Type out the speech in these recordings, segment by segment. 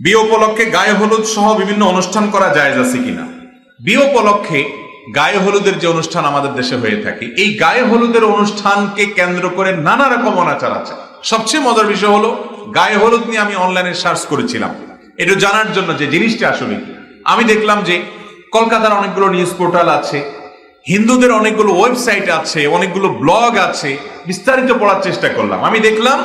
বিয়ে উপলক্ষে গায়ে হলুদ সহ বিভিন্ন অনুষ্ঠান করা জায়েজ আছে কিনা? বিয়ে উপলক্ষে গায়ে হলুদের যে অনুষ্ঠান আমাদের দেশে হয়ে থাকে, এই গায়ে হলুদের অনুষ্ঠানকে কেন্দ্র করে নানা রকম অনাচার আছে। সবচেয়ে মজার বিষয় হলো, গায়ে হলুদ নিয়ে আমি অনলাইনে সার্চ করেছিলাম। এটা জানার জন্য যে জিনিসটা আসলে আমি দেখলাম যে কলকাতার অনেকগুলো নিউজ পোর্টাল আছে, হিন্দুদের অনেকগুলো ওয়েবসাইট আছে, অনেকগুলো ব্লগ আছে, বিস্তারিত পড়ার চেষ্টা করলাম। আমি দেখলাম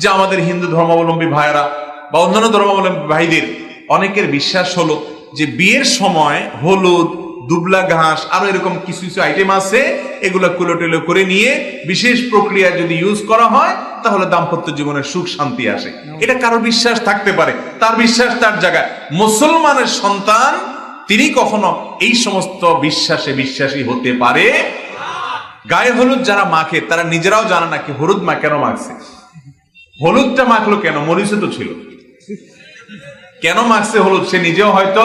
যে আমাদের হিন্দু ধর্মাবলম্বী ভাইয়েরা বা অন্যান্য ধর্মাবলম্বী ভাইদের, অনেকের বিশ্বাস হলো যে বিয়ের সময় হলুদ, দুবলা ঘাস, আরও এরকম কিছু কিছু আইটেম আছে, এগুলো কুলোটেলো করে নিয়ে বিশেষ প্রক্রিয়া যদি ইউজ করা হয়, তাহলে দাম্পত্য জীবনের সুখ, শান্তি আসে। এটা কারও বিশ্বাস থাকতে পারে। তার বিশ্বাস তার জায়গায়। মুসলমানের সন্তান, তিনি কখনো এই সমস্ত বিশ্বাসে বিশ্বাসী হতে পারে? গায়ে হলুদ যারা মাখে, তারা নিজেরাও জানে না কি হলুদ মা কেন মাখছে। হলুদটা মাখলো কেন? মরিচে তো ছিল। কেন মাখছে হলুদ? সে নিজেও হয়তো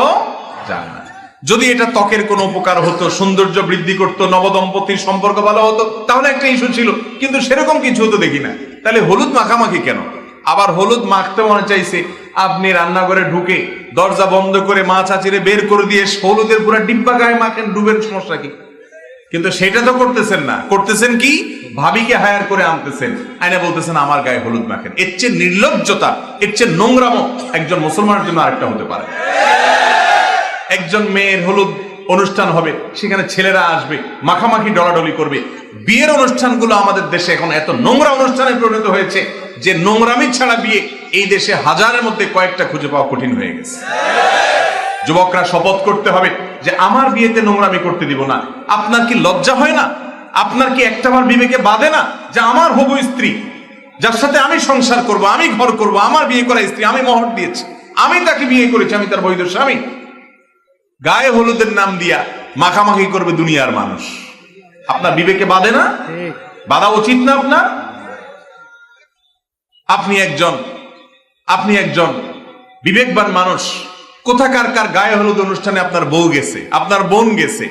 জানে না। যদি এটা ত্বকের কোনো উপকার হতো, সৌন্দর্য বৃদ্ধি করতো, নবদম্পতির সম্পর্ক ভালো হতো, তাহলে একটা ইস্যু ছিল। কিন্তু সেরকম কিছু হতো দেখি না। তাহলে হলুদ মাখামাখি কেন? আবার হলুদ মাখতে মনে চাইছে, আপনি রান্নাঘরে ঢুকে দরজা বন্ধ করে মাছ আচিরে বের করে দিয়ে হলুদের পুরো ডিব্বা গায়ে মাখেন, ডুবের সমস্যা কি? কিন্তু সেটা তো করতেছেন না। করতেছেন কি? ভাবিকে হায়ার করে আনতেছেন। আইনা বলতেছেন, আমার গায়ে হলুদ মাখেন। এর চেয়ে নির্লজ্জতা, এর চেয়ে নোংরামো একজন মুসলমানের জন্য আরেকটা হতে পারে। একজন মেয়ের হলুদ অনুষ্ঠান হবে, সেখানে ছেলেরা আসবে, মাখামাখি ডলাডলি করবে। বিয়ের অনুষ্ঠানগুলো আমাদের দেশে এখন এত নোংরা অনুষ্ঠানে পরিণত হয়েছে যে নোংরামি ছাড়া বিয়ে এই দেশে হাজারের মধ্যে কয়েকটা খুঁজে পাওয়া কঠিন হয়ে গেছে। যুবকরা শপথ করতে হবে যে আমার বিয়েতে নোংরামি করতে দিব না। আপনার কি লজ্জা হয় না? আপনার কি একটাবার বিবেকে বাঁধে না যে আমার হবু স্ত্রী, যার সাথে আমি সংসার করব, আমি ঘর করব, আমার বিয়ে করা স্ত্রী, আমি মহর দিয়েছি, আমি তাকে বিয়ে করেছি, আমি তার বৈধ স্বামী। গায়ে হলুদের নাম দিয়া মাখামাখি করবে দুনিয়ার মানুষ। আপনার বিবেকে বাঁধে না? বাধা উচিত না আপনার? আপনি একজন আপনি একজন বিবেকবান মানুষ। কোথাকার কার গায়ে হলুদ অনুষ্ঠানে আপনার বউ গেছে, আপনার বোন গেছে,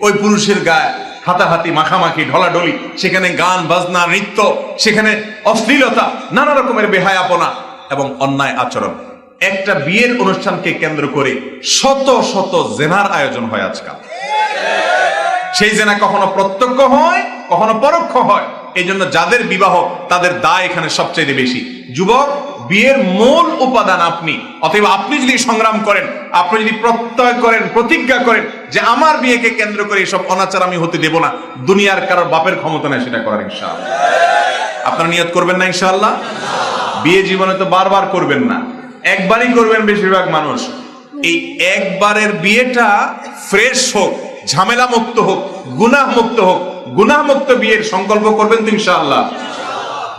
ওই পুরুষের গায়ে হাতাহাতি, মাখামাখি, ঢলাঢলি, সেখানে গান, বাজনা, নৃত্য, সেখানে অশ্লীলতা, নানা রকমের বেহায়াপনা এবং অন্যায় আচরণ। একটা বিয়ের অনুষ্ঠানকে কেন্দ্র করে শত শত জেনার আয়োজন হয় আজকাল। সেই জেনা কখনো প্রত্যক্ষ হয়, কখনো পরোক্ষ হয়। এই জন্য যাদের বিবাহ, তাদের দায় এখানে সবচেয়ে বেশি। যুবক বিয়ের মূল উপাদান আপনি। অতএব আপনি যদি সংগ্রাম করেন, আপনি যদি প্রত্যয় করেন, প্রতিজ্ঞা করেন যে আমার বিয়েকে কেন্দ্র করে এসব অনাচার আমি হতে দেব না, দুনিয়ার কারোর বাপের ক্ষমতা নেই সেটা করার ইনশাআল্লাহ। আপনারা নিয়ত করবেন না ইনশাআল্লাহ? বিয়ে জীবনে তো বারবার করবেন না। একবারই করবেন বেশিরভাগ মানুষ। এই একবারের বিয়েটা ফ্রেশ হোক ঝামেলা মুক্ত হোক গুনাহ মুক্ত হোক গুনাহ মুক্ত বিয়ের সংকল্প করবেন তো ইনশাআল্লাহ।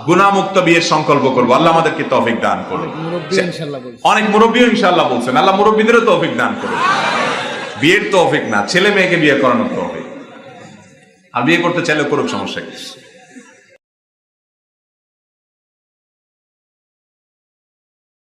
গুনাহ মুক্ত বিয়ের সংকল্প করব। আল্লাহ আমাদেরকে তৌফিক দান করুন মুরব্বী ইনশাল্লাহ বলছে। অনেক বলছেন। আল্লাহ মুরব্বীদেরও তৌফিক দান করুন বিয়ের তৌফিক না ছেলে মেয়েকে বিয়ে করানোর তৌফিক। আর বিয়ে করতে চাইলে করুক সমস্যা কি?